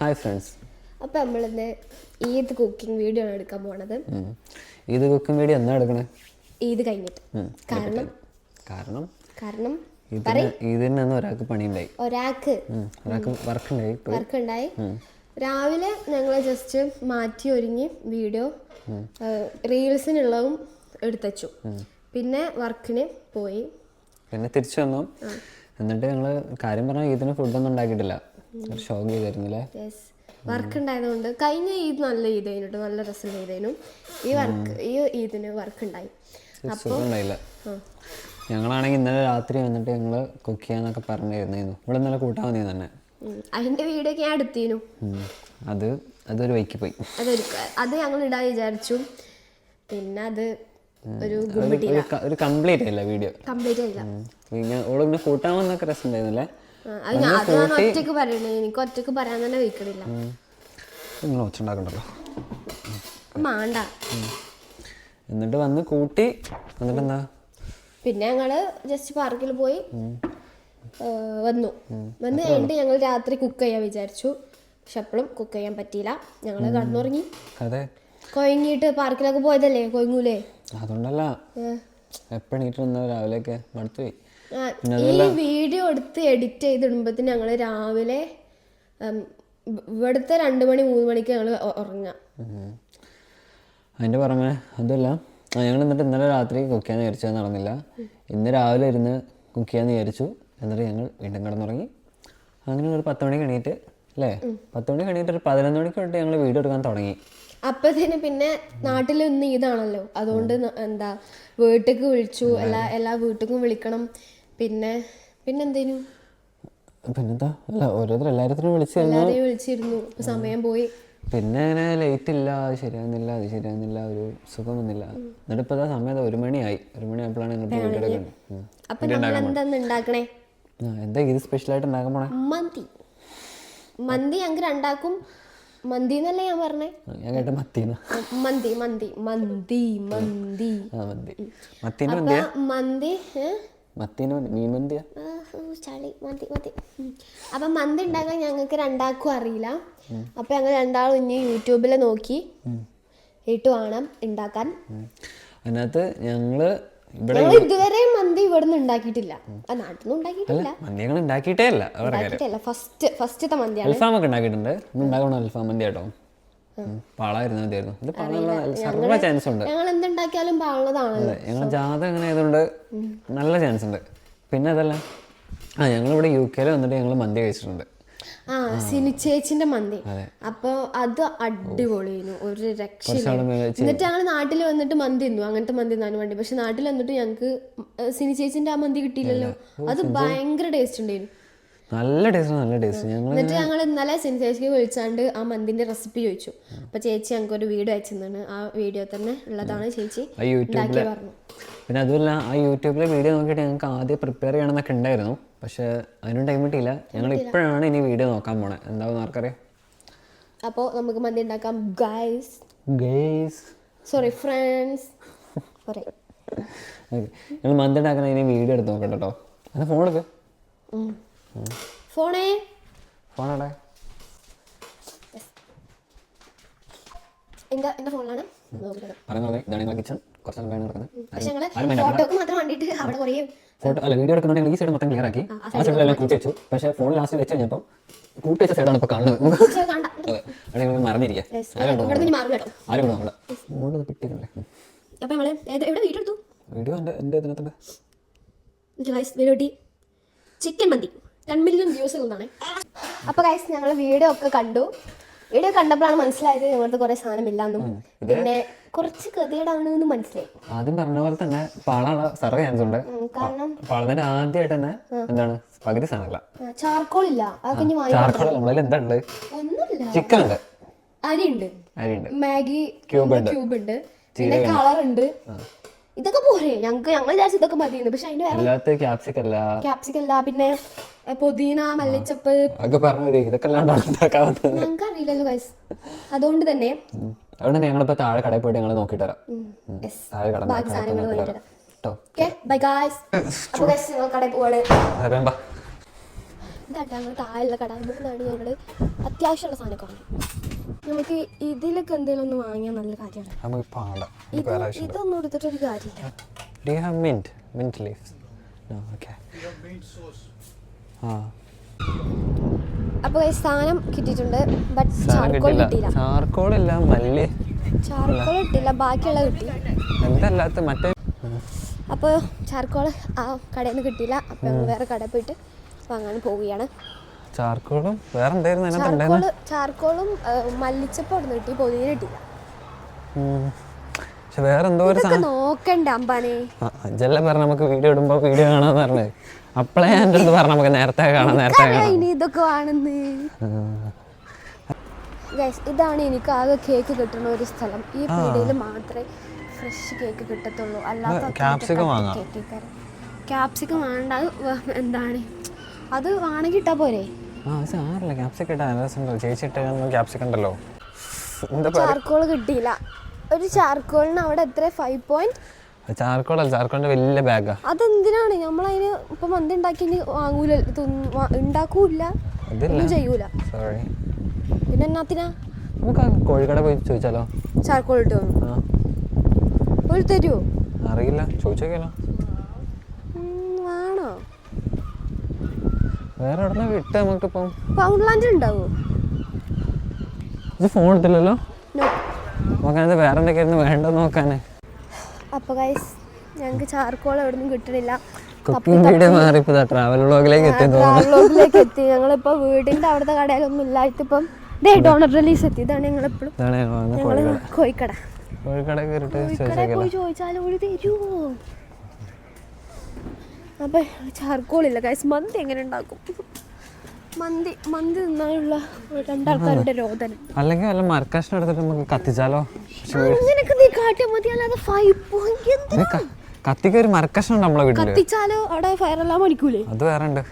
Hi friends അപ്പം നമ്മളിന്ന് Eid cooking video ആണ് എടുക്കാൻ പോണത്. ഈദ് കുക്കിംഗ് വീഡിയോ എന്നാ എടുക്കണേ? ഈദ് കഴിഞ്ഞിട്ട്. കാരണം? കാരണം? കാരണം? ഇതിന് ഇതിന് അന്ന് ഒരാൾക്ക് പണിയുണ്ടായി. ഒരാൾക്ക്. ഒരാൾക്ക് വർക്ക് ഉണ്ടായി വർക്ക് ഉണ്ടായി. രാവിലെ ഞങ്ങൾ ജസ്റ്റ് മാറ്റി ഒരുങ്ങി വീഡിയോ റീൽസിനുള്ളതും എടുത്തച്ചു. പിന്നെ വർക്കിന് പോയി. പിന്നെ തിരിച്ചു വന്നു. എന്നിട്ട് ഞങ്ങൾ കാര്യം പറഞ്ഞാൽ ഇതിന് ഫുഡൊന്നും ഉണ്ടാക്കിയിട്ടില്ല. ഷോക്ക് ചെയ്തായിരുന്നില്ലേ യെസ് വർക്ക് ഉണ്ടായതുകൊണ്ട് കഴിഞ്ഞ ഈദ് നല്ല ഈദ് കഴിഞ്ഞിട്ട് നല്ല രസം ചെയ്തതിനും ഈ വർക്ക് ഈ ഈദിന് വർക്ക് ഉണ്ടായി. ഉണ്ടായില്ല. ഞങ്ങളാണെങ്കിൽ ഇന്നലെ രാത്രി വന്നിട്ട് ഞങ്ങൾ കുക്ക് ചെയ്യാന്നൊക്കെ പറഞ്ഞിരുന്നു ഇവിടെ നല്ല കൂട്ടാൻ വന്നിരുന്നു തന്നെ. അതിന്റെ വീഡിയോ ഒക്കെ ഞാൻ എടുത്തിനു. അത് അതൊരു വൈക്ക് പോയി. അതൊരു അത് ഞങ്ങൾ ഇടാൻ വിചാരിച്ചു. പിന്നെ അത് ഒരു ഒരു കംപ്ലീറ്റ് ആയില്ല വീഡിയോ. കംപ്ലീറ്റ് ആയില്ല. ഞാൻ ഓളിങ്ങനെ കൂട്ടാൻ വന്നൊക്കെ രസം ഉണ്ടായിരുന്നില്ലേ ആ, അത് ഞാൻ അത് ഒറ്റയ്ക്ക് പറയണേ. എനിക്ക് ഒറ്റയ്ക്ക് പറയാൻ തന്നെ നിങ്ങൾ ഒച്ചുണ്ടാക്കണ്ടല്ലോ മാണ്ട. എന്നിട്ട് വന്ന് കൂട്ടി എന്നിട്ട് എന്താ പിന്നെ ഞങ്ങൾ ജസ്റ്റ് പാർക്കിൽ പോയി. വന്നു. വന്ന് കഴിഞ്ഞിട്ട് ഞങ്ങൾ രാത്രി കുക്ക് ചെയ്യാൻ വിചാരിച്ചു. പക്ഷെ അപ്പോഴും കുക്ക് ചെയ്യാൻ പറ്റിയില്ല. ഞങ്ങൾ കടന്നുറങ്ങി അതെ. കൊയങ്ങിയിട്ട് പാർക്കിലൊക്കെ പോയതല്ലേ? കൊയങ്ങൂലേ? അതുകൊണ്ടല്ല. രാവിലെയൊക്കെ ഈ വീഡിയോ എടുത്ത് എഡിറ്റ് ചെയ്തിടുമ്പത്തിന് ഞങ്ങൾ രാവിലെ ഇവിടുത്തെ രണ്ട് മണി മൂന്ന് മണിക്ക് ഞങ്ങൾ ഉറങ്ങാം അതിന്റെ അതിന്റെ പുറമെ അതല്ല ഞങ്ങൾ എന്നിട്ട് ഇന്നലെ രാത്രി കുക്ക് ചെയ്യാൻ വിചാരിച്ചത് നടന്നില്ല. ഇന്ന് രാവിലെ ഇരുന്ന് കുക്ക് ചെയ്യാൻ വിചാരിച്ചു. എന്നിട്ട് ഞങ്ങൾ വീണ്ടും കിടന്നുറങ്ങി. അങ്ങനെ ഒരു പത്ത് മണി എണീറ്റ് അല്ലേ? പത്ത് മണി എണീറ്റ് ഒരു പതിനൊന്ന് മണിക്ക് തൊട്ട് ഞങ്ങൾ വീട് എടുക്കാൻ തുടങ്ങി. അപ്പത്തിന് പിന്നെ നാട്ടിൽ ഇന്ന് ഇതാണല്ലോ. അതുകൊണ്ട് എന്താ വീട്ടിലേക്ക് വിളിച്ചു. എല്ലാ എല്ലാ വീട്ടിലേക്കും വിളിക്കണം. പിന്നെ പിന്നെന്തേനു? പിന്നെന്താ? അല്ല ഓരോരുത്തർ എല്ലാവരും വിളിച്ചിരുന്നു. വിളിച്ചിരുന്നു സമയം പോയി. പിന്നെ അങ്ങനെ ലേറ്റ് ഇല്ല അത് ശരിയാകുന്നില്ല അത് ശരിയാകുന്നില്ല ഒരു സുഖം വന്നില്ല. എന്നിട്ട് ഇപ്പൊ സമയത്ത് ഒരു മണിയായി. ഒരു മണിയായപ്പോഴാണ് ഞങ്ങൾ വീഡിയോ എന്താ ഇത് സ്പെഷ്യലായിട്ട് ഉണ്ടാക്കാൻ പോണേ? മന്തി. മന്തി ഞങ്ങൾക്ക് രണ്ടാക്കും. മന്തി എന്നല്ലേ ഞാൻ പറഞ്ഞേ? ഞാൻ കേട്ട മത്തീന്ന്. മന്തി മന്തി മന്തി മന്തി. ആ മന്തി. അപ്പൊ മന്തിയാ? മന്തി ഏ? മത്തീന്റെ മന്തി മീൻ മന്തിയാ? ആ, ചളി മന്തി മന്തി. ഉം. അപ്പൊ മന്തി ഉണ്ടാക്കാൻ ഞങ്ങൾക്ക് രണ്ടാൾക്കും അറിയില്ല. അപ്പൊ ഞങ്ങൾ രണ്ടാളും ഇനി യൂട്യൂബിൽ നോക്കി ഇട്ട് വേണം ഉണ്ടാക്കാൻ. അതിനകത്ത് ഞങ്ങൾ ഇവിടെ ഇതുവരെ മന്തി ഇവിടുന്ന് ഉണ്ടാക്കിയിട്ടില്ല. നാട്ടിൽ നിന്ന് ഉണ്ടാക്കിയിട്ടില്ല. മന്തി ഞങ്ങൾ ഉണ്ടാക്കിയിട്ടേ അല്ല ഫസ്റ്റ് ഫസ്റ്റത്തെ മന്തിയാണ്. അൽഫാം ഒക്കെ ഉണ്ടാക്കിയിട്ടുണ്ട്. ഉണ്ടാക്കണം അൽഫാം മന്തി കേട്ടോ? പാളായിരുന്നു മതിയായിരുന്നു ഇത് പാളയുള്ള സർവ ചാൻസ് ഉണ്ട്. ഞങ്ങൾ എന്തുണ്ടാക്കിയാലും പാടുന്നതാണല്ലോ ഞങ്ങൾ ജാത അങ്ങനെ ആയതുകൊണ്ട് നല്ല ചാൻസ് ഉണ്ട്. പിന്നെ അതല്ല ആ ഞങ്ങളിവിടെ യു കെയിൽ വന്നിട്ട് ഞങ്ങൾ മന്തി കഴിച്ചിട്ടുണ്ട്. ആ സിനി ചേച്ചിന്റെ മന്തി. അപ്പൊ അത് അടിപൊളിയായിരുന്നു. ഒരു രക്ഷ എന്നിട്ട് ഞങ്ങൾ നാട്ടിൽ വന്നിട്ട് മന്തി തിന്നു. അങ്ങനത്തെ മന്തി തിന്നാൻ വേണ്ടി. പക്ഷെ നാട്ടിൽ വന്നിട്ട് ഞങ്ങൾക്ക് സിനി ചേച്ചിന്റെ ആ മന്തി കിട്ടിയില്ലല്ലോ. അത് ഭയങ്കര ടേസ്റ്റ് ഉണ്ടായിരുന്നു. നല്ല ടേസ്റ്റ് നല്ല ടേസ്റ്റ് ഞങ്ങൾ എന്നിട്ട് ഞങ്ങൾ ഇന്നലെ സിനി ചേച്ചിക്ക് വിളിച്ചാണ്ട് ആ മന്തിന്റെ റെസിപ്പി ചോദിച്ചു. അപ്പൊ ചേച്ചി ഞങ്ങൾക്ക് ഒരു വീഡിയോ അയച്ചെന്നാണ് ആ വീഡിയോ തന്നെ ഉള്ളതാണ് ചേച്ചി. യൂട്യൂബിൽ ഉണ്ടാക്കി പറഞ്ഞു. പിന്നെ അതുമല്ല ആ യൂട്യൂബിലെ വീഡിയോ നോക്കിയിട്ട് ഞങ്ങൾക്ക് ആദ്യം പ്രിപ്പയർ ചെയ്യണമെന്നൊക്കെ ഉണ്ടായിരുന്നു. പക്ഷേ അതിനും ടൈം കിട്ടിയില്ല. ഞങ്ങൾ ഇപ്പോഴാണ് ഇനി വീഡിയോ നോക്കാൻ പോണേ. എന്താവും ആർക്കറിയാം? അപ്പോൾ നമുക്ക് മന്തി ഉണ്ടാക്കാം. Guys guys sorry friends sorry ഞങ്ങൾ മന്തി ഉണ്ടാക്കണ ഇനി വീഡിയോ എടുത്ത് നോക്കണ്ടട്ടോ അത് ഫോൺ എടുക്ക്. ഫോണേ? ഫോണവിടെ എന്റെ എന്റെ ഫോണിലാണ്? ഇതാണ് കിച്ചൺ കുറച്ച് സമയം നടക്കുന്നത് പക്ഷെ ഞങ്ങൾ ഫോട്ടോക്ക് മാത്രം വേണ്ടിയിട്ട് അവിടെ കുറേ ഫോട്ടോ അല്ല വീഡിയോ എടുക്കുന്നുണ്ടെങ്കിൽ ഈ സൈഡ് മൊത്തം ക്ലിയർ ആക്കി. ആ സൈഡിലെല്ലാം കൂട്ടി വെച്ചു. പക്ഷേ ഫോൺ ലാസ്റ്റ് വെച്ച് കഴിഞ്ഞപ്പോൾ കൂട്ടി വെച്ച സൈഡാണ് ഇപ്പോൾ കാണുന്നത്. അതെ ഞങ്ങൾ മറന്നിരിക്കുക ആരും നമ്മളെ ഫോണിൽ പിട്ടിക്കണ്ടേ അപ്പോൾ നമ്മൾ എവിടെ വീഡിയോ എടുത്തു വീഡിയോ എന്റെ എന്റെ ഇതിനകത്തുണ്ട് chicken mandi. Ten million views ഉള്ളതാണ് അപ്പോൾ ഗൈസ് ഞങ്ങൾ വീഡിയോ ഒക്കെ കണ്ടു. വീഡിയോ കണ്ടപ്പോഴാണ് മനസ്സിലായത് ഞങ്ങളുടെ കുറെ സാധനം ഇല്ലാന്നും പിന്നെ കുറച്ച് ഗതികേടാണെന്ന് മനസ്സിലായി. ആദ്യം പറഞ്ഞ പോലെ തന്നെ പാളാണ് സർവേ ചാൻസ് ഉണ്ട്. കാരണം പാളത്തിന്റെ ആദ്യമായിട്ട് തന്നെ എന്താണ്? പകുതി സാധനമല്ല. ചാർക്കോൾ ഇല്ല ചാർക്കോൾ നമ്മളിൽ എന്താ ഉണ്ട് ഒന്നുമില്ല ചിക്കൻ ഉണ്ട് അരി ഉണ്ട്. അരിയുണ്ട്. മാഗി ക്യൂബ് ഉണ്ട്. ക്യൂബ് ഉണ്ട്. പിന്നെ കളർ ഉണ്ട് ഇതൊക്കെ പോരെ. ഞങ്ങൾക്ക് ഞങ്ങൾ വിചാരിച്ചു ഇതൊക്കെ മതി പക്ഷെ അതിന്റെ വേറെ അല്ലാത്ത ക്യാപ്സിക് അല്ല. പിന്നെ പുതിന മല്ലിച്ചപ്പ്. പറഞ്ഞു ഇതൊക്കെ ഞങ്ങൾക്ക് അറിയില്ലല്ലോ ഗൈസ് അതുകൊണ്ട് തന്നെ അവിടെ ഞങ്ങളിപ്പോൾ താഴെ കടയിൽ പോയിട്ട് ഞങ്ങൾ നോക്കിട്ട് വരാം. യെസ് താഴെ കട ബാക്കി സാധനങ്ങൾ വാങ്ങിയിട്ട് വരാം. കേട്ടോ ഓക്കെ ബൈ ഗായ്സ് അപ്പോൾ ഗൈസ് ഞങ്ങൾ കടയിൽ പോവാണ്. വേഗം ബാ ഇതായിട്ട് ഞങ്ങൾ താഴെയുള്ള ഞങ്ങൾ അത്യാവശ്യമുള്ള സാധനമൊക്കെ വാങ്ങി. നമുക്ക് ഇതിലൊക്കെ എന്തെങ്കിലും ഒന്ന് വാങ്ങിയാൽ നല്ല കാര്യമാണ്. നമുക്ക് പാടാം ഇത് ഇതൊന്നും എടുത്തിട്ടൊരു കാര്യമില്ല. Do you have mint mint leaves okay ആ അപ്പോൾ സാധനം കിട്ടിയിട്ടുണ്ട് ബട്ട് ചാർക്കോൾ കിട്ടിയില്ല. ചാർക്കോൾ ഇല്ല മല്ലി. ചാർക്കോൾ കിട്ടിയില്ല ബാക്കിയുള്ള കിട്ടി. എന്തല്ലാത്ത മറ്റേ അപ്പോൾ ചാർക്കോൾ ആ കടയിൽ നിന്ന് കിട്ടിയില്ല അപ്പോൾ വേറെ കട പോയിട്ട് വാങ്ങാൻ പോവുകയാണ്. ചാർക്കോളും വേറെ എന്തായിരുന്നു അതിനകത്ത്? ചാർക്കോളും മല്ലിച്ചപ്പം അവിടെ നിന്ന് കിട്ടി പൊതിനെ കിട്ടിയില്ല ഉം. പക്ഷെ വേറെ എന്തോ ഒരു ഇതൊക്കെ നോക്കണ്ട അമ്പാനെ. അജല്ല പറഞ്ഞ നമുക്ക് വീഡിയോ ഇടുമ്പോൾ വീഡിയോ കാണാന്ന് പറഞ്ഞേ. അപ്പളേ എന്റെ അടുത്ത് പറഞ്ഞ നമുക്ക് നേരത്തെ കാണാം നേരത്തെ കാണാം. ഇനി ഇതൊക്കെ വേണമെന്ന് ഗൈസ് ഇതാണ് എനിക്ക് ആകെ കേക്ക് കിട്ടുന്ന ഒരു സ്ഥലം. ഈ പീടികയിൽ മാത്രമേ ഫ്രഷ് കേക്ക് കിട്ടത്തുള്ളൂ. അല്ലാത്ത ക്യാപ്സിക്കം വാങ്ങാം. ക്യാപ്സിക്കം വേണ്ട അത് വ- എന്താണ്? അത് വാണെങ്കിൽ ഇട്ടാ പോരെ. ആ സാറില്ല ക്യാപ്സിക്കം ഇട്ടാ നല്ല രസമുണ്ടോ ചേച്ചി ഇട്ട ക്യാപ്സിക്കം ഉണ്ടല്ലോ. എന്താ ചാർക്കോൾ കിട്ടിയില്ല. ഒരു ചാർക്കോളിന് അവിടെ എത്ര ഫൈവ് പോയിന്റ് ചാർക്കോളല്ല ചാർക്കോളിന്റെ വലിയ ബാഗാ അതെന്തിനാണ്? നമ്മളതിന് ഇപ്പൊ മന്തി ഉണ്ടാക്കി വാങ്ങൂല. തിന്ന് വാ- ഉണ്ടാക്കൂല ഒന്നും ചെയ്യൂല. സോറി പിന്നെ എന്നാത്തിനാ? നമുക്ക് ആ കോഴിക്കട പോയി ചോദിച്ചാലോ? ചാർക്കോൾ ഇട്ട് വന്നു. ആ. ഒരു തരുമോ അറിയില്ല. ചോദിച്ചോക്കാലോ വേണോ വേറെ എവിടെ വിട്ട് നമുക്കിപ്പം? പൗണ്ട് ലാൻഡ് ഉണ്ടാവോ ഇത് ഫോൺ എടുത്തില്ലല്ലോ? നോക്കാനത് വേറെ എന്തൊക്കെയായിരുന്നു വേണ്ടെന്ന് നോക്കാനേ? അപ്പോൾ ഗൈസ് ഞങ്ങൾക്ക് ചാർക്കോൾ എവിടെ നിന്നും കിട്ടണില്ല ട്രാവൽ വ്ളോഗിലേക്ക് എത്തി ട്രാവലോഗിലേക്ക് എത്തി. ഞങ്ങളിപ്പോൾ വീടിന്റെ അവിടുത്തെ കടയിലൊന്നും ഇല്ലായിട്ട് ഇപ്പം ഡേ ഡോണർ റിലീസ് എത്തി. ഇതാണ് ഞങ്ങളെപ്പോഴും. ഞങ്ങൾ കോഴിക്കട. കോഴിക്കട. പോയി ചോദിച്ചാലും തരുമോ അപ്പം ചാർക്കോളില്ല ഗൈസ് മന്തി എങ്ങനെ ഉണ്ടാക്കും? മന്തി മന്തി തിന്നാനുള്ള രണ്ടാൾക്കാരുടെ രോദനം. അല്ലെങ്കിൽ വല്ല മരക്കഷ്ണം എടുത്തിട്ട് നമുക്ക് കത്തിച്ചാലോ? അങ്ങനെയൊക്കെ നീ കാട്ടിയാൽ മതി അല്ലാതെ ഫൈവ് പോയിന്റ് കത്തിക്ക് ഒരു മരക്കഷ്ണം ഉണ്ട് നമ്മളെ വീട്ടിൽ കത്തിച്ചാലോ? അവിടെ ഫയർ എല്ലാം അടിക്കൂലേ? അത് വേറെ ഉണ്ട്.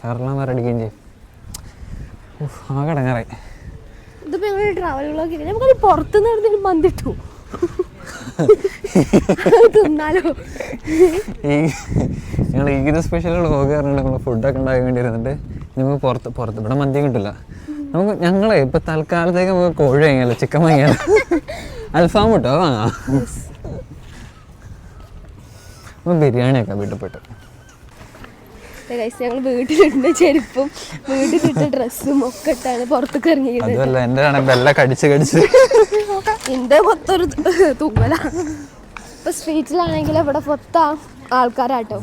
ഫയർ എല്ലാം വേറെ അടിക്കുകയും ചെയ്യും. ആകെ ഇടങ്ങാറായി. ഇതിപ്പോ ഞങ്ങൾ ട്രാവൽ ട്രാവലുകളൊക്കെ നമുക്കത് പുറത്തുനിന്ന് എവിടെയെങ്കിലും മന്തിട്ടു തിന്നാലോ? ഞങ്ങൾ ഈഗിന് സ്പെഷ്യൽ വ്ളോഗ് പറഞ്ഞിട്ട് നമ്മൾ ഫുഡൊക്കെ ഉണ്ടാക്കാൻ വേണ്ടി ഇരുന്നിട്ട് നമുക്ക് പുറത്ത് പുറത്ത് ഇവിടെ മന്തി കിട്ടില്ല നമുക്ക് ഞങ്ങളെ ഇപ്പൊ തൽക്കാലത്തേക്ക് നമുക്ക് കോഴി വാങ്ങിയാലോ ചിക്കൻ വാങ്ങിയാലോ? അൽഫാം കിട്ടോ വാങ്ങാം നമുക്ക് ബിരിയാണിയൊക്കെ വീട്ടിൽ പോയിട്ട്. ഞങ്ങൾ വീട്ടിലിട്ട ചെരുപ്പും വീട്ടിലിട്ട ഡ്രസ്സും ഒക്കെ ഇട്ടാണ് പുറത്തേക്ക് ഇറങ്ങിയത്. അതുമല്ല എന്റെ ആണെങ്കിൽ ബെല്ല കടിച്ച് കടിച്ച്. എന്റെ മൊത്തൊരു തുമ്മല. ഇപ്പൊ സ്ട്രീറ്റിലാണെങ്കിൽ ഇവിടെ മൊത്തം ആൾക്കാരാട്ടോ.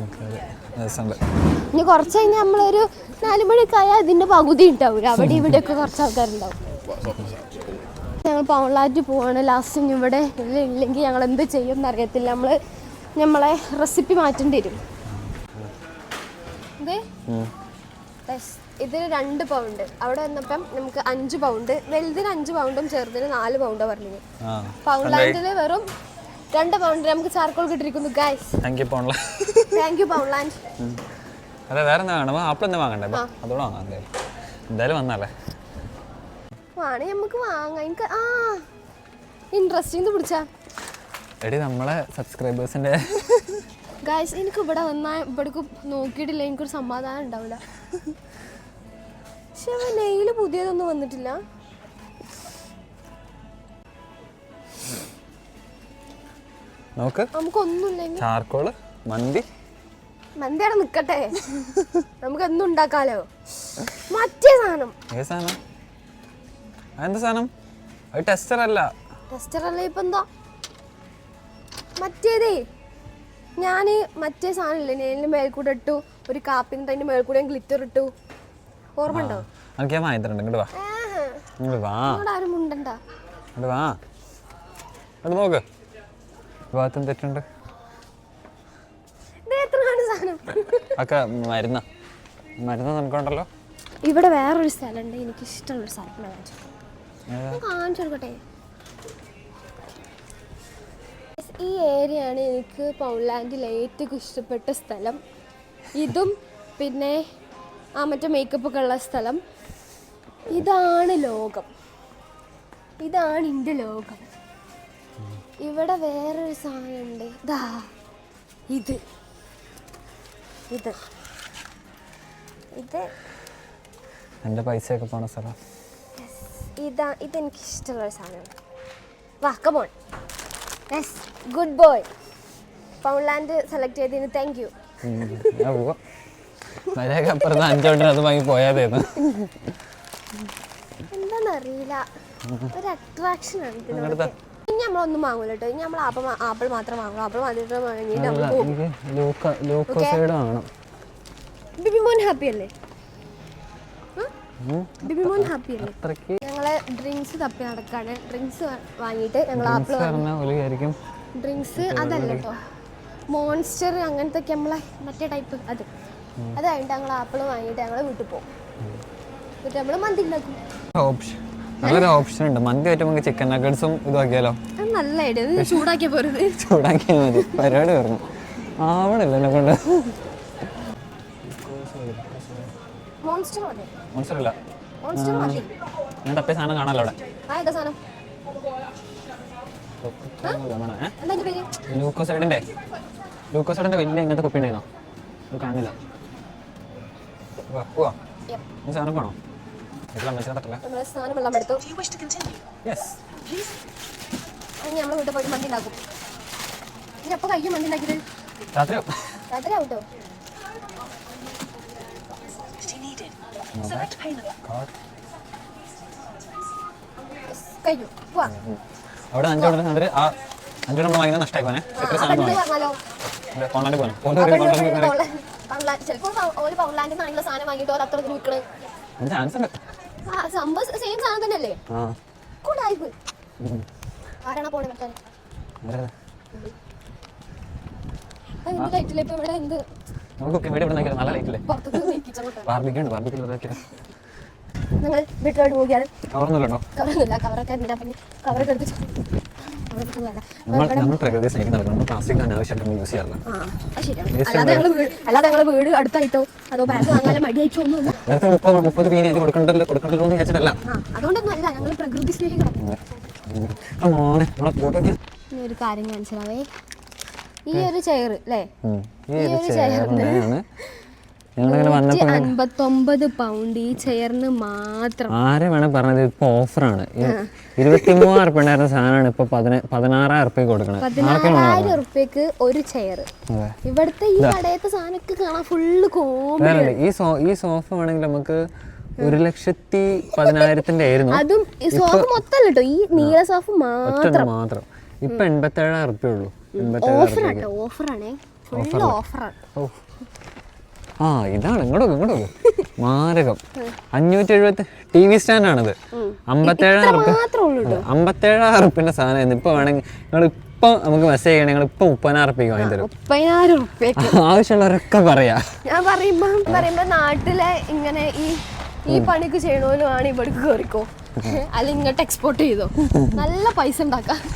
ഇനി കുറച്ച് കഴിഞ്ഞാൽ നമ്മളൊരു നാല് മണിക്കായാൽ അതിന്റെ പകുതി ഉണ്ടാവില്ല അവിടെ ഇവിടെയൊക്കെ കുറച്ച് ആൾക്കാരുണ്ടാവും. ഞങ്ങൾ പൗളാറ്റ് പോവാണ്. ലാസ്റ്റ് ഇനി ഇവിടെ ഇല്ലെങ്കിൽ ഞങ്ങൾ എന്ത് ചെയ്യും എന്നറിയത്തില്ല നമ്മൾ നമ്മളെ റെസിപ്പി മാറ്റേണ്ടി വരും. ഇതിന് രണ്ട് പൗണ്ട് അവിടെ വന്നപ്പം നമുക്ക് അഞ്ച് പൗണ്ട് വലുതിന് അഞ്ച് പൗണ്ടും ചെറുതിന് നാല് പൗണ്ടോ പറഞ്ഞത്. ആ. പൗണ്ട്ലാൻഡിൽ വെറും രണ്ട് പൗണ്ടിന് നമുക്ക് ചാർക്കോൾ കിട്ടിയിരിക്കുന്നു ഗൈസ് താങ്ക് യു പോണല്ലേ താങ്ക് യു പൗണ്ട്ലാൻഡ് അതെ വേറെ എന്താ വേണം ആപ്പിൾ എന്താ വാങ്ങണ്ടേ? അതോടെ വാങ്ങാം എന്തായാലും. എന്തായാലും വന്നാലേ വേണേ നമുക്ക് വാങ്ങാം. എനിക്ക് ആ ഇൻട്രസ്റ്റിംഗ് പിടിച്ചാ. എടി നമ്മളെ സബ്സ്ക്രൈബേഴ്സിന്റെ ഗൈസ് എനിക്ക് ഇവിടെ വന്നാൽ ഇവിടേക്ക് നോക്കിയിട്ടില്ല. എനിക്കൊരു സമാധാനം ഉണ്ടാവില്ല. പക്ഷെ നെയിൽ പുതിയതൊന്നും വന്നിട്ടില്ല. നോക്ക്. നമുക്കൊന്നുമില്ലെങ്കിൽ ചാർക്കോൾ മന്തി. മന്തി അവിടെ നിൽക്കട്ടെ നമുക്ക് എന്തും ഉണ്ടാക്കാലോ. മറ്റേ സാധനം. ഏത് സാധനം? എന്താ സാധനം? അത് ടെസ്റ്റർ അല്ല ടെസ്റ്റർ അല്ലേ ഇപ്പൊ എന്താ മറ്റേതേ ഞാൻ മറ്റേ സാധനം ഇല്ലേ നെയിലിന് മേൽക്കൂടെ ഇട്ടു. ഒരു കാപ്പിന് അതിന്റെ മേൽക്കൂടെ ഗ്ലിറ്റർ ഇട്ടു. ഓർമ്മ ഉണ്ടോ എനിക്ക് ഞാൻ വാങ്ങിത്തരണ്ട് ഇങ്ങോട്ട് വാ. ഇങ്ങോട്ട് വാ. നിങ്ങളുടെ ആരും മുണ്ടണ്ട. ഇങ്ങോട്ട് വാ. ഇങ്ങോട്ട് നോക്ക്. ഭാഗത്തും തെറ്റുണ്ട് അക്ക മരുന്ന. മരുന്ന് നിനക്കുണ്ടല്ലോ ഇവിടെ വേറൊരു സ്ഥലമുണ്ട്. എനിക്ക് ഇഷ്ടമുള്ള ഒരു സ്ഥലം കാണിച്ചു കൊടുക്കട്ടെ? ഈ ഏരിയയാണ് എനിക്ക് പൗൺലാൻഡിൽ ഏറ്റവും ഇഷ്ടപ്പെട്ട സ്ഥലം. ഇതും പിന്നെ ആ മറ്റേ മേക്കപ്പ് ഒക്കെ ഉള്ള സ്ഥലം. ഇതാണ് ലോകം. ഇതാണ് എന്റെ ലോകം. ഇവിടെ വേറൊരു സാധനം ഉണ്ട് ഇതാ. ഇത്. ഇത്. ഇത് എന്റെ പൈസയൊക്കെ പോണ സ്ഥലം. ഇതാ ഇതെനിക്ക് ഇഷ്ടമുള്ള ഒരു സാധനമാണ് വാ come on yes good boy Poundland select ചെയ്തതിന് താങ്ക് യു എന്താന്നറിയില്ല അപ്പുറത്ത് അഞ്ചോട്ടിന് അത് വാങ്ങി പോയാതേന്ന് എന്താണെന്നറിയില്ല ഒരു അട്രാക്ഷൻ ആണ് ഇനി നമ്മളൊന്നും വാങ്ങൂല കേട്ടോ ഇനി നമ്മൾ ആപ്പിൾ ആപ്പിൾ മാത്രം വാങ്ങും. ആപ്പിൾ മാത്രം വാങ്ങിയിട്ട് നമ്മൾ പോകും ലൂക്കോസൈഡ് വാങ്ങണം. ബിബി മോൻ ഹാപ്പി അല്ലേ? ഉം. ബിബി മോൻ ഹാപ്പി അല്ലേ? ഞങ്ങളെ ഡ്രിങ്ക്സ് തപ്പി നടക്കാണ്. ഡ്രിങ്ക്സ് വാങ്ങിയിട്ട് ഞങ്ങൾ ആപ്പിൾ ഡ്രിങ്ക്സ് അതല്ല കേട്ടോ മോൺസ്റ്റർ അങ്ങനത്തെ നമ്മളെ മറ്റേ ടൈപ്പ് അത്. അത് കഴിഞ്ഞിട്ട് ഞങ്ങൾ ആപ്പിൾ വാങ്ങിയിട്ട് ഞങ്ങൾ വീട്ടിൽ പോകും എന്നിട്ട് നമ്മൾ മന്തി ഉണ്ടാക്കും ഓപ്ഷൻ. നല്ലൊരു ഓപ്ഷൻ ഉണ്ട്. മന്തി പറ്റുമ്പോൾ ചിക്കൻ നഗറ്റ്സും ഇതാക്കിയാലോ? നല്ല ഐഡിയ ചൂടാക്കിയ പോരുത് ചൂടാക്കിയാൽ മതി. പരിപാടി പറഞ്ഞു ആവണല്ലോ എന്നെ കൊണ്ട്. മോൺസ്റ്റർ അല്ല. ഞാൻ തപ്പിയ സാധനം കാണാലോ അവിടെ? ലൂക്കോസൈഡിന്റെ ലൂക്കോസൈഡിന്റെ വലിയ ഇങ്ങനത്തെ കുപ്പി ഉണ്ടായിരുന്നോ? കാണില്ല സാധനം നമ്മൾ സാധനം വെള്ളം എടുത്തു. യെസ് ഇനി നമ്മൾ വീട്ടിൽ പോയിട്ട് മന്തി ഉണ്ടാക്കും. ഇനി എപ്പോൾ കഴിക്കും മന്തി ഉണ്ടാക്കിയത് രാത്രി രാത്രി ആവട്ടോ പോവാ. അവിടെ അഞ്ചോടെ സാധനം ആ അഞ്ചോടെ നമ്മൾ വാങ്ങിയത് നഷ്ടമായി പോനെ എത്ര സാധനം പറഞ്ഞാലോ കോണ്ടാണ്ട് പോകാൻ ചിലപ്പോൾ പൗൺലാൻഡിൽ നിന്നാണെങ്കിലും സാധനം വാങ്ങിയിട്ട് അത്ര വിൽക്കണേ ചാൻസ് ഉണ്ട്. സംഭവം സെയിം സാധനം തന്നെയല്ലേ? ആ. കൂടായ്പ് ആരാണോ പോണേ വെക്കാൻ വരാതെ. എന്ത് ലൈറ്റില്ല ഇപ്പൊ ഇവിടെ എന്ത്? നമുക്കൊക്കെ ഇവിടെ നല്ല ലൈറ്റില്ലേ ബാർബിക്കുണ്ട് നിങ്ങൾ വീട്ടിലോട്ട് പോവുകയാണ്. കവറൊന്നുമില്ല. കവറൊക്കെ കവറൊക്കെ എടുത്ത് അല്ലാതെ ഞങ്ങൾ വീട് അടുത്തായിട്ടോ? അതോ ബാഗ് വാങ്ങാൻ മടിയായിട്ടോ ആ അതുകൊണ്ടൊന്നും അല്ല. ഞങ്ങൾ പ്രകൃതി സ്നേഹികളാണ് ഇനി ഒരു കാര്യം കാണിച്ചാവേ ഈ ഒരു ചെയർ അല്ലേ ഈ ഒരു ചെയറിനാണ് ഞങ്ങളിങ്ങനെ വന്നപ്പോൾ അൻപത്തൊമ്പത് പൗണ്ട് ഈ ചെയറിന് മാത്രം. ആരെ വേണം പറഞ്ഞത്? ഇപ്പൊ ഓഫറാണ് ഇരുപത്തി മൂവായിരം ഉറുപ്പ ഉണ്ടായിരുന്ന സാധനമാണ് ഇപ്പൊ പതിന പതിനാറായിരം ഉറുപ്പ കൊടുക്കണത്. പതിനാറായിരം ഉറുപ്പ്യക്ക് ഒരു ചെയർ. ഇവിടുത്തെ ഈ കടയത്തെ സാധനമൊക്കെ കാണാൻ ഫുള്ള് കോമഡി ഈ സോ ഈ സോഫ വേണമെങ്കിൽ നമുക്ക് ഒരു ലക്ഷത്തി പതിനായിരത്തിന്റെ ആയിരുന്നു. അതും ഈ സോഫ മൊത്തം കേട്ടോ ഈ നീല സോഫ മാത്രം. മാത്രം. ഇപ്പൊ എൺപത്തേഴായിരം ഉറുപ്പ ഉള്ളൂ. ഓഫറാണ് ഓഫറാണേ ഫുള്ള് ഓഫറാണ് ഓ. ആ ഇതാണ് ഇങ്ങോട്ട് ഇങ്ങോട്ട്. മാരകം. അഞ്ഞൂറ്റി എഴുപത്തി ടി വി സ്റ്റാൻഡാണിത്. അമ്പത്തേഴായിരം കേട്ടോ അമ്പത്തേഴായിരം ഉറുപ്പിന്റെ സാധനം ഇപ്പൊ വേണമെങ്കിൽ നിങ്ങൾ ഇപ്പൊ നമുക്ക് മെസ്സേജ് ചെയ്യണം നിങ്ങൾ ഇപ്പൊ മുപ്പതിനായിരം ഉറുപ്പിക്ക് വാങ്ങി തരും മുപ്പതിനായിരം ഉറുപ്പ്യക്ക് ആവശ്യമുള്ളവരൊക്കെ പറയാ. ഞാൻ പറയുമ്പോ പറയുമ്പോ നാട്ടിലെ ഇങ്ങനെ ഈ ഈ പണിക്ക് ചെയ്യണോലും ആണ് ഇവിടേക്ക് കയറിക്കോ അല്ല ഇങ്ങോട്ട് എക്സ്പോർട്ട് ചെയ്തോ. നല്ല പൈസ ഉണ്ടാക്കാം.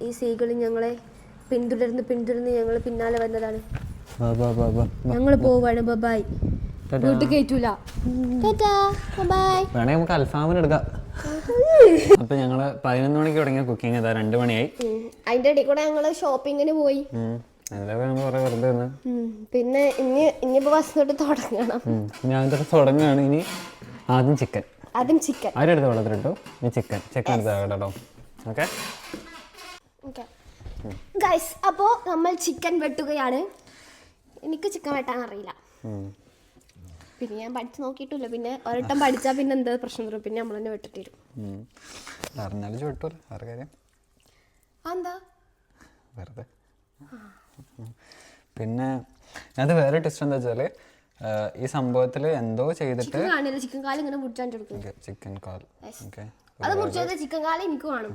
ഈ സീകൾ ഞങ്ങളെ പിന്തുടർന്ന് പിന്തുടർന്ന് ഞങ്ങൾ പിന്നാലെ വന്നതാണ്. ബാ, ബാ, ബാ, ബാ. ഞങ്ങൾ പോവാണ്. ബബായ്. വീട്ടിൽ കയറ്റൂല ബൈ. വേണമെങ്കിൽ നമുക്ക് അൽഫാമിന് എടുക്കാം. അപ്പൊ ഞങ്ങൾ പതിനൊന്ന് മണിക്ക് തുടങ്ങിയ കുക്കിംഗ് ഇതാ രണ്ട് മണിയായി. അതിന്റെ ഇടയിൽ കൂടെ ഞങ്ങൾ ഷോപ്പിങ്ങിന് പോയി. പിന്നെ ഇനി ഇനിയിപ്പോ ബസ് തൊട്ട് തുടങ്ങണം. ഞാൻ തൊട്ട് തുടങ്ങുകയാണ്. ഇനി ആദ്യം ചിക്കൻ ആദ്യം ചിക്കൻ ആരും എടുത്ത് വെള്ളത്തിലിട്ടു? ഇനി ചിക്കൻ ചിക്കൻ എടുത്ത് കേട്ടോ. ഓക്കെ ഗൈസ് അപ്പോൾ നമ്മൾ ചിക്കൻ വെട്ടുകയാണ്. എനിക്ക് ചിക്കൻ വെട്ടാൻ അറിയില്ല. പിന്നെ ഞാൻ പഠിച്ചു നോക്കിയിട്ടില്ല. പിന്നെ ഒരട്ടം പഠിച്ചാൽ പിന്നെ എന്താ പ്രശ്നം വരും? പിന്നെ നമ്മൾ തന്നെ വെട്ടിട്ട് വരും അറിഞ്ഞാലും വെട്ടൂല വേറെ കാര്യം? എന്താ? വെറുതെ. പിന്നെ അത് വേറെ ടെസ്റ്റ് എന്താ വെച്ചാൽ ഈ സംഭവത്തിൽ എന്തോ ചെയ്തിട്ട് ചിക്കൻ കാൽ ഇങ്ങനെ മുറിച്ചാൻ ചിക്കൻ കാൽ. ഓക്കെ അത് മുറിച്ചത് ചിക്കൻ കാൽ എനിക്ക് വേണം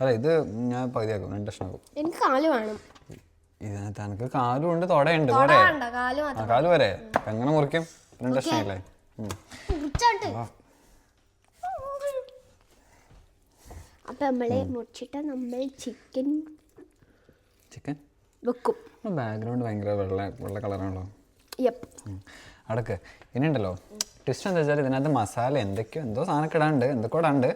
അല്ല ഇത് ഞാൻ പകുതിയാക്കും. രണ്ട് കഷ്ണമാക്കും എനിക്ക് കാൽ വേണം. ഇതിനകത്ത് എനിക്ക് കാലും ഉണ്ട് തൊടയുണ്ട് പോരെ വേണ്ട കാൽ ആ മാത്രം. കാൽ വരെ. എങ്ങനെ മുറിക്കും? രണ്ട് കഷ്ണമല്ലേ മുറിച്ചാട്ട്. അപ്പൊ നമ്മൾ മുറിച്ചിട്ട് നമ്മൾ ചിക്കൻ ചിക്കൻ വെക്കും. ബാക്ക്ഗ്രൗണ്ട് ഭയങ്കര വെള്ള വെള്ള കളറാണല്ലോ യപ്പ് അടക്ക്. ഇനി ഉണ്ടല്ലോ ട്വിസ്റ്റ് എന്താ വെച്ചാൽ ഇതിനകത്ത് മസാല എന്തൊക്കെയോ എന്തോ സാധനമൊക്കെ ഇടാണ്ട് എന്തൊക്കെ ഇടാണ്ട്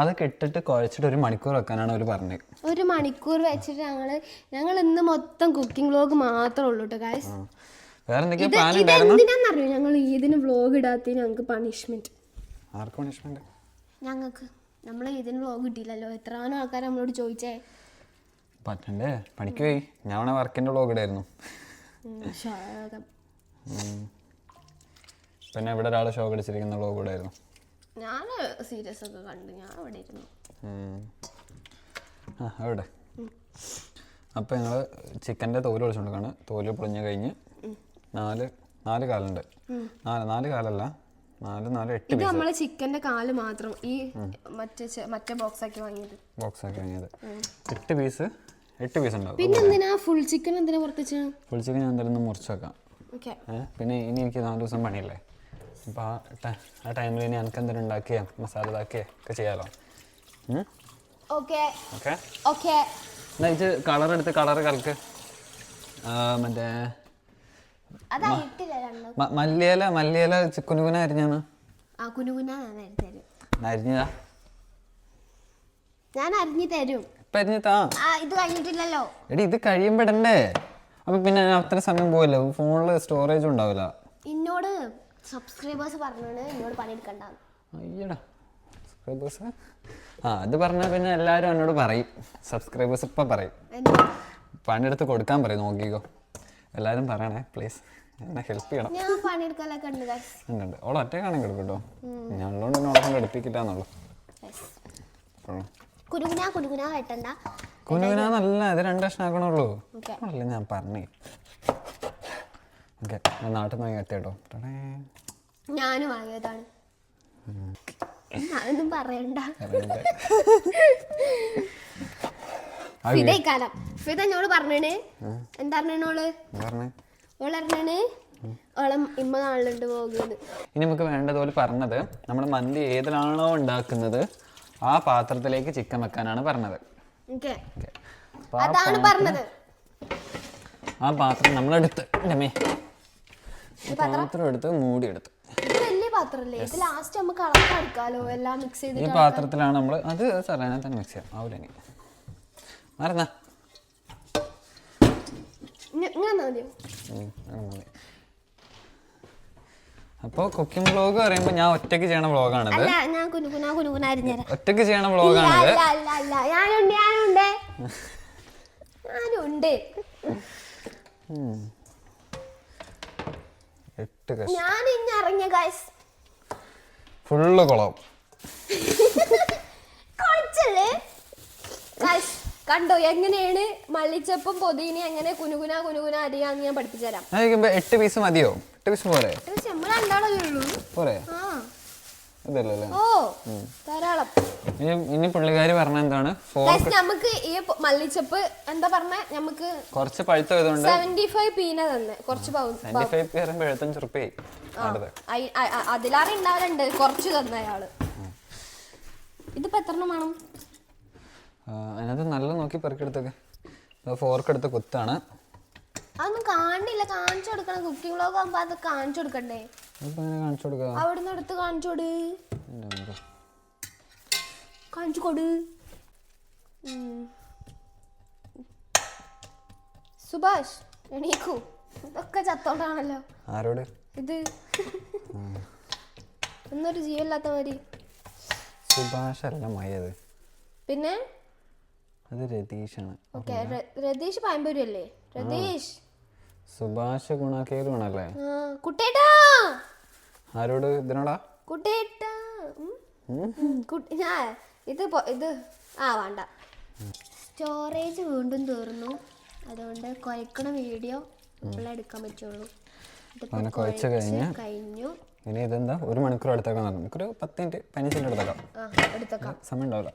അതൊക്കെ ഇട്ടിട്ട് കുഴച്ചിട്ട് ഒരു മണിക്കൂർ വെക്കാനാണ് അവർ പറഞ്ഞത്. ഒരു മണിക്കൂർ വെച്ചിട്ട് ഞങ്ങൾ ഞങ്ങൾ ഇന്ന് മൊത്തം കുക്കിംഗ് വ്ലോഗ് മാത്രമേ ഉള്ളൂ കേട്ടോ ഗായ്സ് വേറെ എന്തൊക്കെയോ പ്ലാൻ ഉണ്ടായിരുന്നു? എന്തിനാന്നറിയോ ഞങ്ങൾ ഇതിന് വ്ലോഗ് ഇടാത്തതിന് ഞങ്ങൾക്ക് പണിഷ്മെന്റ് ആർക്ക് പണിഷ്മെന്റ് ഞങ്ങൾക്ക് നമ്മൾ ഇതിന് വ്ലോഗ് ഇട്ടില്ലല്ലോ. എത്രാനും ആൾക്കാർ നമ്മളോട് ചോദിച്ചേ. പറ്റണ്ടേ? പണിക്ക് പോയി. ഞാൻ വേണേ വർക്കിന്റെ വ്ലോഗ് ഇടായിരുന്നു. ശാകം. പിന്നെ ഇവിടെ ഒരാളെ ഷോ അടിച്ചിരിക്കുന്ന കൂടെ ആയിരുന്നു. ഞാൻ സീരിയസ് ഒക്കെ കണ്ടു. ഞാൻ അവിടെ ഇരുന്നു. ആ അവിടെ. അപ്പോൾ ഞങ്ങൾ ചിക്കന്റെ തോൽ ഒളിച്ചുകൊണ്ടിരിക്കുകയാണ് തോൽ പൊളിഞ്ഞ് കഴിഞ്ഞ് നാല് നാല് കാലുണ്ട്. നാല് നാല് കാലല്ല. നാല് നാല് എട്ട് ഇത് നമ്മളെ ചിക്കന്റെ കാൽ മാത്രം ഈ മറ്റേ മറ്റേ ബോക്സ് ആക്കി വാങ്ങിയത്. ബോക്സ് ആക്കി വാങ്ങിയത്. എട്ട് പീസ് എട്ട് പീസ് ഉണ്ടാവും പിന്നെ എന്തിനാ ഫുൾ ചിക്കൻ എന്തിനാ പുറത്ത് ഫുൾ ചിക്കൻ ഞാൻ എന്തായാലും മുറിച്ചേക്കാം മുറിച്ച് വെക്കാം. പിന്നെ ഇനി എനിക്ക് നാല് ദിവസം പണിയില്ലേ? അപ്പോൾ ആ ടൈമിൽ ഇനി എനിക്ക് എന്തെങ്കിലും ഉണ്ടാക്കിയോ മസാല ഇതാക്കിയോ ഒക്കെ ഓക്കെ. ഓക്കെ? എന്നാ ഇത് കളർ എടുത്ത് കളർ കലക്ക് മറ്റേ മല്ലിയില മല്ലിയില കുനുകുന അരിഞ്ഞാണ്. അരിഞ്ഞതാ? ഞാൻ അരിഞ്ഞു തരും. ഇത് കഴിഞ്ഞിട്ടില്ലല്ലോ. എടി ഇത് കഴിയുമ്പോഴണ്ടേ അപ്പം പിന്നെ അത്ര സമയം പോവല്ലോ? ഫോണിൽ സ്റ്റോറേജ് ഉണ്ടാവില്ല എന്നോട് സബ്സ്ക്രൈബേഴ്സ് പറഞ്ഞാണ് എന്നോട് പണിയെടുക്കണ്ട അയ്യടാ സബ്സ്ക്രൈബേഴ്സ് ആ അത് പറഞ്ഞാൽ പിന്നെ എല്ലാവരും എന്നോട് പറയും. സബ്സ്ക്രൈബേഴ്സ് ഇപ്പം പറയും. പണിയെടുത്ത് കൊടുക്കാൻ പറയും നോക്കിക്കോ. എല്ലാവരും പറയണേ പ്ലീസ് എന്നെ ഹെൽപ്പ് ചെയ്യണം. ഞാൻ പണിയെടുക്കലൊക്കെ ഉണ്ട്. ഉണ്ട്. ഓൾ ഒറ്റക്കാണെങ്കിൽ എടുക്കും കേട്ടോ ഞാനുള്ളതുകൊണ്ട് എന്നെ ഓളെ എടുപ്പിക്കില്ല എന്നുള്ളൂ. കുനുകുന കുനുകുന വെട്ടണ്ട. കുനുകുനാന്നല്ല ഇത് രണ്ട് ലക്ഷം ആക്കണുള്ളൂ ഞാൻ പറഞ്ഞേ. ഓക്കെ. നാട്ടിൽ നിന്ന് ഞാനും വാങ്ങിയതാണ്. അതൊന്നും പറയണ്ട. എന്നോട് പറഞ്ഞേണ്. എന്താ പറഞ്ഞോൾ പറഞ്ഞേ? ഓൾ പറഞ്ഞേണ് ഓളെ ഇമ്മ നാളിലുണ്ട് പോകുന്നത്. ഇനി നമുക്ക് വേണ്ടതുപോലെ പറഞ്ഞത് നമ്മൾ മന്തി ഏതിലാണോ ഉണ്ടാക്കുന്നത് ആ പാത്രത്തിലേക്ക് ചിക്കൻ വെക്കാനാണ് പറഞ്ഞത്. അതാണ് പറഞ്ഞത്. ആ പാത്രം നമ്മളെടുത്ത്. പാത്രം? എടുത്ത് മൂടി എടുത്തു. വലിയ പാത്രമല്ലേ ഇത് ലാസ്റ്റ് നമുക്ക് അളക്കെടുക്കാലോ എല്ലാം മിക്സ് ഈ ചെയ്തിട്ട് പാത്രത്തിലാണ് നമ്മൾ അത് അതിനകത്ത് തന്നെ മിക്സ് ചെയ്യാം. ആവില്ല ഇനി മറന്നാ ഇങ്ങനെ മതിയോ? അപ്പോൾ കുക്കിംഗ് വ്ളോഗ് പറയുമ്പോൾ ഞാൻ ഒറ്റയ്ക്ക് ചെയ്യണ വ്ളോഗാണിത് അല്ല ഞാൻ കുനുകുന കുനുകുന അരിഞ്ഞുതരാം ഒറ്റയ്ക്ക് ചെയ്യണ ഇല്ല വ്ളോഗാണിത് അല്ല അല്ല അല്ല ഞാനുണ്ട് ഞാനുണ്ട്. ഞാനുണ്ട്. എട്ട് കഷ്ണം. ഞാൻ ഇന്ന് ഇറങ്ങിയ ഗൈസ് ഫുള്ള് കുളം. കളിച്ചല്ലേ ഗൈസ് കണ്ടോ എങ്ങനെയാണ് മല്ലിച്ചപ്പും പൊതിനെ എങ്ങനെ കുനുകുന കുനുകുന അരിയാന്ന് ഞാൻ പഠിപ്പിച്ചു തരാം എട്ട് പീസ് മതിയോ? എട്ട് പീസ് പോരെ? നമ്മൾ രണ്ടാളല്ലേ ഉള്ളൂ. പോരെ? ആ. ഇതല്ലേ ഓ ധാരാളം. ഇനി ഇനി പുള്ളിക്കാരി പറഞ്ഞ എന്താണ്? ഫോർക്ക് നമുക്ക് ഈ മല്ലിച്ചപ്പ് എന്താ പറഞ്ഞ? നമുക്ക് കുറച്ച് പഴുത്ത ഇതുകൊണ്ട് സെവന്റി ഫൈവ് പീന തന്നെ. കുറച്ച് പൗ- സെവന്റി ഫൈവ് പറയുമ്പോൾ എഴുപത്തഞ്ച് റുപ്യ അടുത്ത്. അയ്- അ- അ- ഉണ്ടാവലുണ്ട്. കുറച്ച് തന്ന അയാൾ. ഇതിപ്പോ എത്ര എണ്ണം വേണം അതിനകത്ത് നല്ല നോക്കി പെറുക്കെടുത്തൊക്കെ ഫോർക്ക് എടുത്ത് കുത്താണ്. അതൊന്നും കാണില്ല. കാണിച്ചു കൊടുക്കണം. കുക്കിംഗ് വ്ളോഗ് ആകുമ്പോ അത് കാണിച്ചു കൊടുക്കണ്ടേ? കാണിച്ചു അവിടുന്ന് എടുത്ത് കാണിച്ചു കൊടു. കാണിച്ചു കൊടു. സുഭാഷ് എണീക്കൂ. ഇതൊക്കെ ചത്തോണ്ടാണല്ലോ. ആരോട്? ഇത്. ഒന്നൊരു ജീവല്ലാത്ത മാതിരി. സുഭാഷ് അല്ല മയത് പിന്നെ? അത് രതീഷാണ്. ഓക്കെ. രതീഷ് പയമ്പൂരി അല്ലേ? രതീഷ്. സുഭാഷ് ഗുണാക്കേലുമാണല്ലേ ആ കുട്ടേട്ടാ! ആരോട്? ഇതിനോടാ? കുട്ടേട്ടാ! ഉം. ഉം, ഞാ ഇത് ഇത് ആ വേണ്ട. സ്റ്റോറേജ് വീണ്ടും തീർന്നു. അതുകൊണ്ട് കുഴക്കണ വീഡിയോ എടുക്കാൻ പറ്റുള്ളൂ. അങ്ങനെ കുഴച്ച് കഴിഞ്ഞ് കഴിഞ്ഞു. ഇനി ഇതെന്താ? ഒരു മണിക്കൂർ എടുത്തേക്കാൻ നമുക്കൊരു പത്ത് മിനിറ്റ് പതിനഞ്ച് മിനിറ്റ് എടുത്തേക്കാം. എടുത്തേക്കാം. സമയം ഉണ്ടാവില്ല